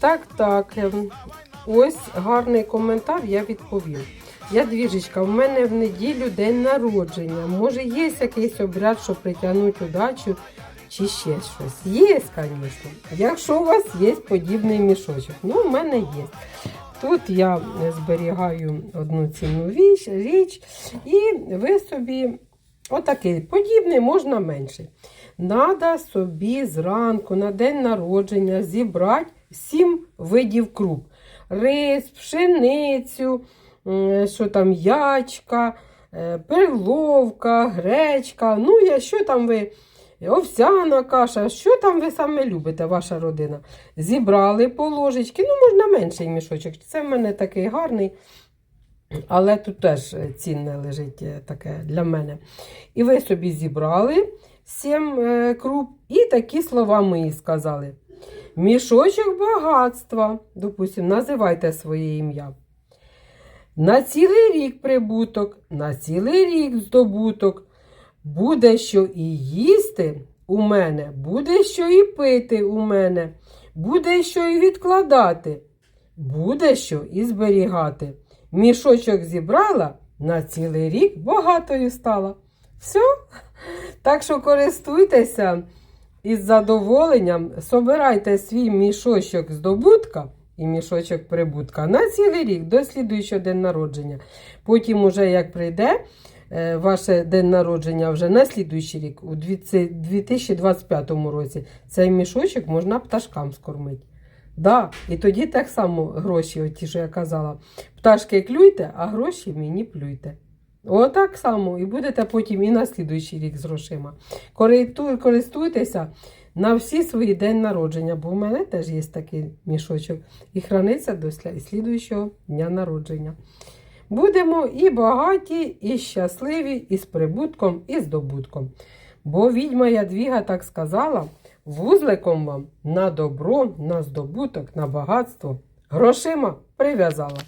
Так, так. ем, Ось гарний коментар, я відповім. Я двіжечка, в мене в неділю день народження. Може, є якийсь обряд, що притягнуть удачу чи ще щось. Є, звісно. Якщо у вас є подібний мішочок. Ну, в мене є. Тут я зберігаю одну цінну річ, річ і ви собі отакий подібний, можна менший. Надо собі зранку на день народження зібрати сім видів круп. Рис, пшеницю, що там ячка, е, перловка, гречка. Ну, я, що там ви, овсяна каша, що там ви саме любите, ваша родина? Зібрали по ложечки, ну, можна менший мішочок. Це в мене такий гарний. Але тут теж цінне лежить е, таке для мене. І ви собі зібрали сім е, круп і такі слова мої сказали. Мішочок багатства, допустим, називайте своє ім'я. На цілий рік прибуток, на цілий рік здобуток. Буде що і їсти у мене, буде що і пити у мене, буде що і відкладати, буде що і зберігати. Мішочок зібрала, на цілий рік багатою стала. Все. Так що користуйтеся із задоволенням, собирайте свій мішочок здобутка і мішочок прибутка на цілий рік до слідуючого день народження. Потім, уже як прийде е, ваше день народження вже на слідуючий рік, у 2025 році, цей мішочок можна пташкам скормити. Да, і тоді так само гроші, от що я казала. Пташки клюйте, а гроші мені плюйте. Отак само. І будете потім і на слідуючий рік з грошима. Користуйтеся на всі свої день народження, бо в мене теж є такий мішочок. І храниться до слідуючого дня народження. Будемо і багаті, і щасливі, і з прибутком, і здобутком. Бо відьма Ядвіга так сказала: вузликом вам на добро, на здобуток, на багатство грошима прив'язала.